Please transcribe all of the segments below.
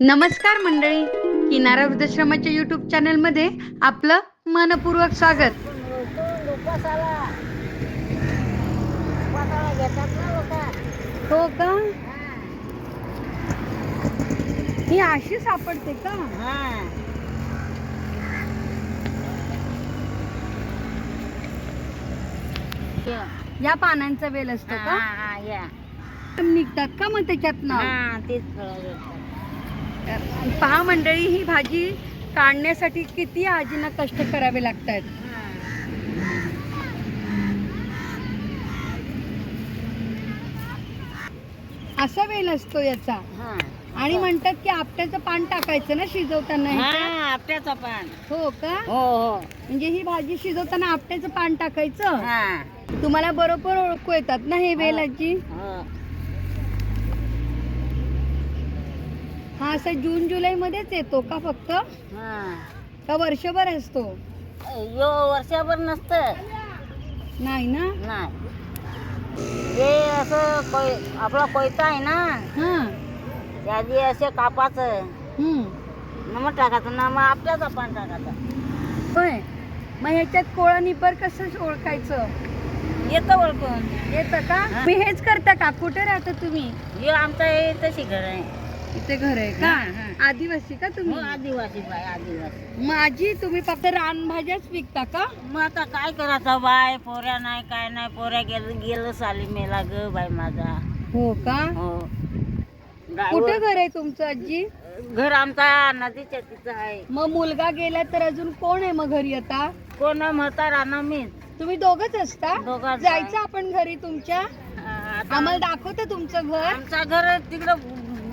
नमस्कार मंडळी. किनारा वृद्धाश्रमाच्या युट्यूब चॅनलमध्ये आपलं मनपूर्वक स्वागत. हो का? ही अशी सापडते का? हा या पानांचा वेल असतो का? हा या. निघतात का मग त्याच्यातनं? हा तेच पहा मंडळी ही भाजी काढण्यासाठी किती आजींना कष्ट करावे लागतात. असा वेल असतो याचा. हा. आणि म्हणतात की आपट्याचं पान टाकायचं ना शिजवताना. हा आपट्याचा पान. हो का? हो हो. म्हणजे ही भाजी शिजवताना आपट्याचं पान टाकायचं? हा. तुम्हाला बरोबर ओळखू येतात ना हे वेल आजी? हो असा जून जुलै मध्येच येतो का फक्त? हा. का वर्षभर असतो? यो वर्षभर नसतं. नाही ना? नाही. हे असं कोय आपला कोयता आहे ना? हा. असे कापाचं. हम्म. नमक टाकायचं ना मग आपल्याचा पान टाकायचं. होय. मग ह्याच्यात कोळा निपर कसं ओळखायचं? येतं ओळखून. येतं का. मी हेच करता का? कुठे राहता तुम्ही? हे आमचं हे तशी घर आहे. इथे घर आहे का? हा. आदिवासी का हो तुम्ही आदिवासी बाय आदिवासी. आजी तुम्ही फक्त रानभाज्याच विकता का? मग आता काय करायचं बाय? पोऱ्या नाही काय नाही. पोऱ्या गेलं गेलं साली मेला ग बाय माझा. हो का? हो. कुठं घर आहे तुमचं आजी? घर आमचा नदीच्या तिथं आहे. मग मुलगा गेला तर अजून कोण आहे मग घरी आता? कोण म्हातारा? ना मीच तुम्ही दोघच असता? दोघंच जायचं आपण घरी तुमच्या? आम्हाला दाखवतं तुमचं घर? आमचा घर तिकडं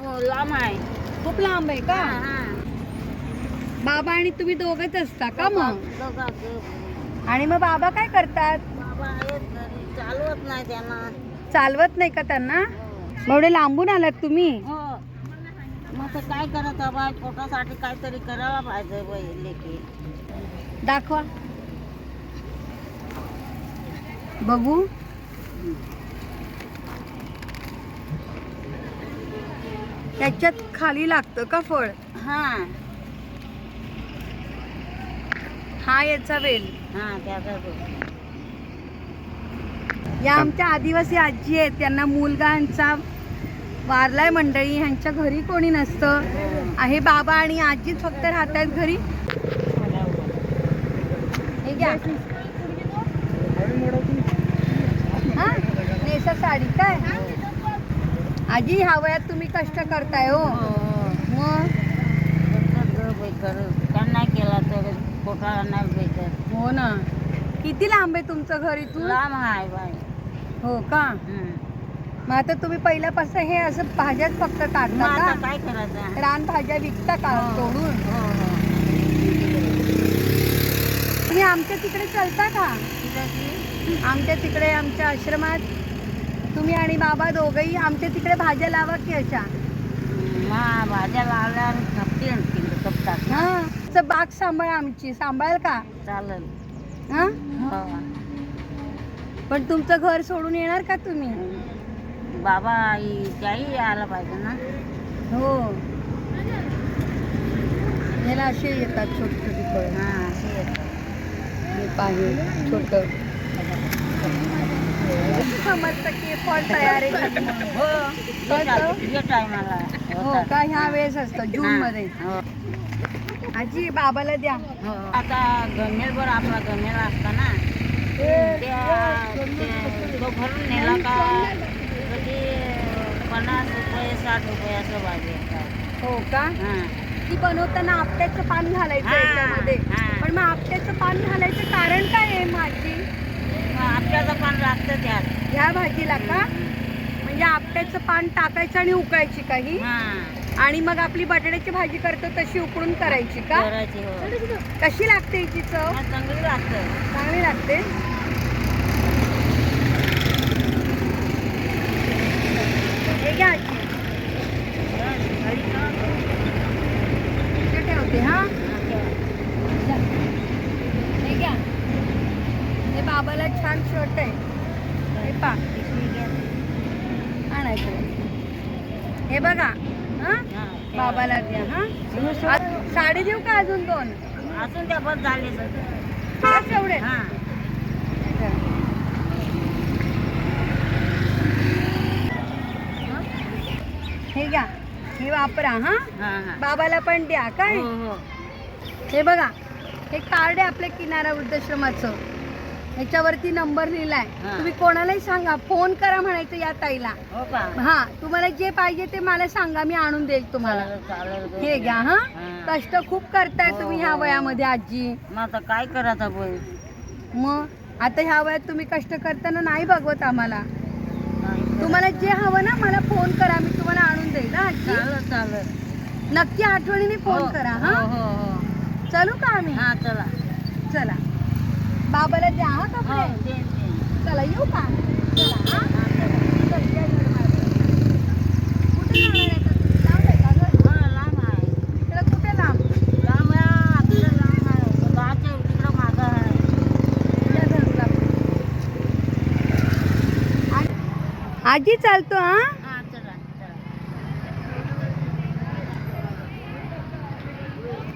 लांब आहे. खूप लांब आहे का? हा, हा. बाबा आणि तुम्ही दोघच असता का मग? आणि मग बाबा काय करतात? चालवत नाही त्यांना. चालवत नाही का त्यांना? हो. मग एवढे लांबून आलात तुम्ही? हो. मग ते काय करत बाय पोटासाठी काहीतरी करायला पाहिजे बाई लेकी. दाखवा. बघू. त्याच्यात खाली लागतं का फळ? हा. हा याचा वेल. हा त्याचा. या आमच्या आदिवासी आजी आहेत त्यांना मुलगांचा वारलाय मंडळी ह्यांच्या घरी कोणी नसतं. आहे बाबा आणि आजीच फक्त राहतात घरी. हे घ्या. हा नेसा साडी काय? आजी ह्या वयात तुम्ही कष्ट करताय हो. हो. मग? नाही केला तर पोटाला नाही भेटत. हो ना. किती लांब आहे तुमचं घर इथून? लांब आहे बाय हो का. मग आता तुम्ही पहिल्यापासून हे असं भाज्याच फक्त काढता आता का? काय करायचं? रान भाज्या विकता का हो. तोडून? हो तुम्ही आमच्या तिकडे चलता की? आमच्या तिकडे आमच्या आश्रमात तुम्ही आणि बाबा दोघही आमच्या तिकडे भाज्या लावा की अशा? मा भाज्या लावल्यावर खपतील तिकडे कपतात ना. हा. असं बाग सांभाळ आमची. सांभाळ का? चालेल. हा? हो. पण तुमचं घर सोडून येणार का तुम्ही? बाबा आई त्याही आला पाहिजे ना. हो. याला असे येतात छोटी छोटी फळं हा अशी येतं. हे पाहे छोट. समजतं की तयार. हो हो. का ह्या वेळेस असतं जून मध्ये आजी बाबाला द्या. आता गमेलभर आपला गमेल असता ना त्या ते- भरून नेला का कधी पन्नास रुपये साठ रुपये असं भाजी हो का ती बनवताना आपट्याचं पान घालायचं याच्यामध्ये. पण मग आपट्याचं पान घालायचं कारण काय आहे माझी मग आपल्याला पण लागतं त्यात. ह्या भाजीला का? म्हणजे आपट्याचं पान टाकायचं आणि उकळायची काही हा? आणि मग आपली बटाट्याची भाजी करतो तशी उकळून करायची का? करायची हो. कशी लागते हिची चव? चांगली लागतं. चांगली लागते. हे घ्या आजी. इथे ठेवते हे घ्या हे बाबाला छान शर्ट आहे. हे पा आणायचं. हे बघा हा? बाबाला द्या हा? साडे देऊ का अजून दोन? अजून त्या बस झाले बस एवढे? हा. घ्या हे वापरा हा? हा हा. बाबाला पण द्या काय? हो हो. हे बघा हे कार्ड आहे आपल्या किनारा वृद्धाश्रमाचं. ह्याच्यावरती नंबर लिहिलाय. हा. तुम्ही कोणालाही सांगा. फोन करा म्हणायचं या ताईला. हो का? हा तुम्हाला जे पाहिजे ते मला सांगा. मी आणून देईल तुम्हाला. चालेल, चालेल. हे घ्या हा. हा. कष्ट खूप करताय हो, तुम्ही ह्या हो. वयामध्ये आजी. मग आता काय करायचं बोल? मग आता ह्या वयात तुम्ही कष्ट करताना नाही बघवत आम्हाला? तुम्हाला जे हवं ना मला फोन करा. मी तुम्हाला आणून देईल हा आजी. चालेल चालेल. नक्की आठवणीने फोन हो, करा हो हा. हो हो. चलू का आम्ही? हा चला. चला. बाबाला द्या हा कपडे. चला येऊ का? चला हा आजी चालतो हा?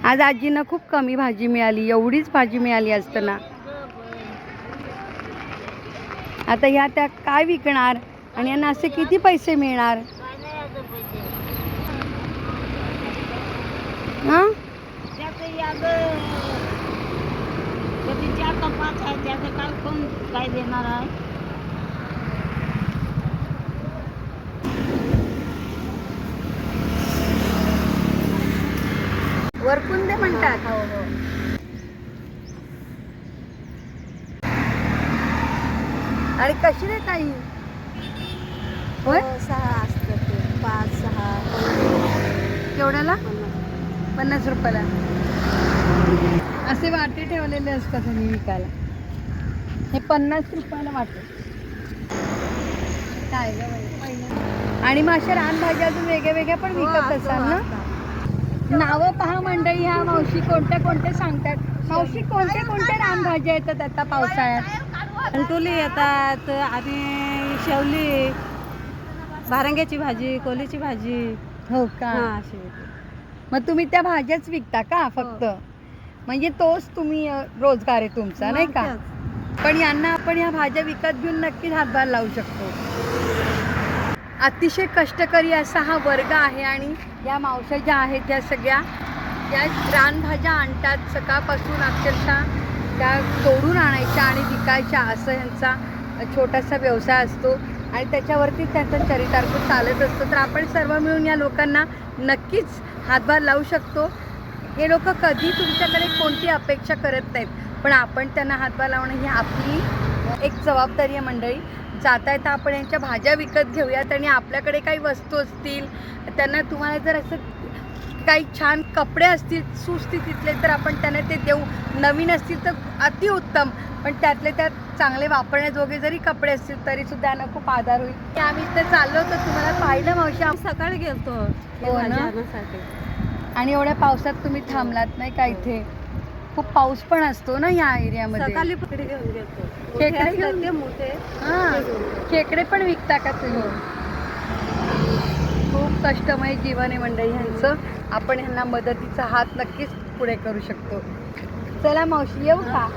आज आजींना खूप कमी भाजी मिळाली एवढीच भाजी मिळाली असताना. आता ह्या त्या काय विकणार? आणि यांना असे किती पैसे मिळणार? हा? काय कोण काय देणार आहे? वरकुंदे म्हणतात हो हो आणि कशी रे ताई? होय? सहा असतात ते. पाच सहा केवढ्याला? पन्नास. रुपयाला. असे वाटे ठेवलेले असतात आणि विकायला. हे पन्नास रुपयाला वाटे. काय. आणि मग अशा रानभाज्या अजून वेगळ्या वेगळ्या पण विकत असाल ना? नावं पहा मंडळी ह्या मावशी कोणत्या कोणत्या सांगतात? मावशी कोणत्या कोणत्या रानभाज्या येतात आता पावसाळ्यात? अंटुली येतात आणि शेवली भारंग्याची भाजी कोलीची भाजी. हो का? अशी मग तुम्ही त्या भाज्याच विकता का फक्त? म्हणजे तोच तुम्ही अ, रोजगार आहे तुमचा नाही का? पण यांना आपण ह्या भाज्या विकत घेऊन नक्कीच हातभार लावू शकतो. अतिशय कष्टकरी असा हा वर्ग आहे आणि या मावश्या ज्या आहेत त्या सगळ्या त्या रानभाज्या आणतात सकाळपासून अक्षरशः. त्या तोडून आणायच्या आणि विकायच्या असं यांचा छोटासा व्यवसाय असतो. आणि त्याच्यावरती त्यांचा चरितार्थ चालत असतो. तर आपण सर्व मिळून या लोकांना नक्कीच हातभार लावू शकतो. हे लोक कधी तुमच्याकडे कोणती अपेक्षा करत नाहीत. पण आपण त्यांना हातभार लावणं ही आपली एक जबाबदारी आहे मंडळी. जाता येता आपण यांच्या भाज्या विकत घेऊयात आणि आपल्याकडे काही वस्तू असतील त्यांना तुम्हाला जर असं काही छान कपडे असतील सुस्थितीतले तर आपण त्यांना ते देऊ. नवीन असतील तर अतिउत्तम पण त्यातले त्यात चांगले वापरण्याजोगे जरी कपडे असतील तरी सुद्धा यांना खूप आधार होईल. आम्ही इथं चाललो तर तुम्हाला पाहिलं मावशी आम्ही सकाळी गेलतो हो? आणि एवढ्या पावसात तुम्ही थांबलात नाही का इथे? खूप पाऊस पण असतो ना या एरियामध्ये. सकाळी पकडे घेऊन खेकडे घेऊन मोठे. हा खेकडे पण विकता का तुम्ही? खूप कष्टमय जीवन आहे मंडळी ह्यांचं आपण ह्यांना मदतीचा हात नक्कीच पुढे करू शकतो. चला मावशी येऊ का?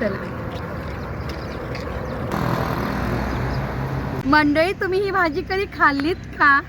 चला. मंडळी तुम्ही ही भाजी कधी खाल्लीत का?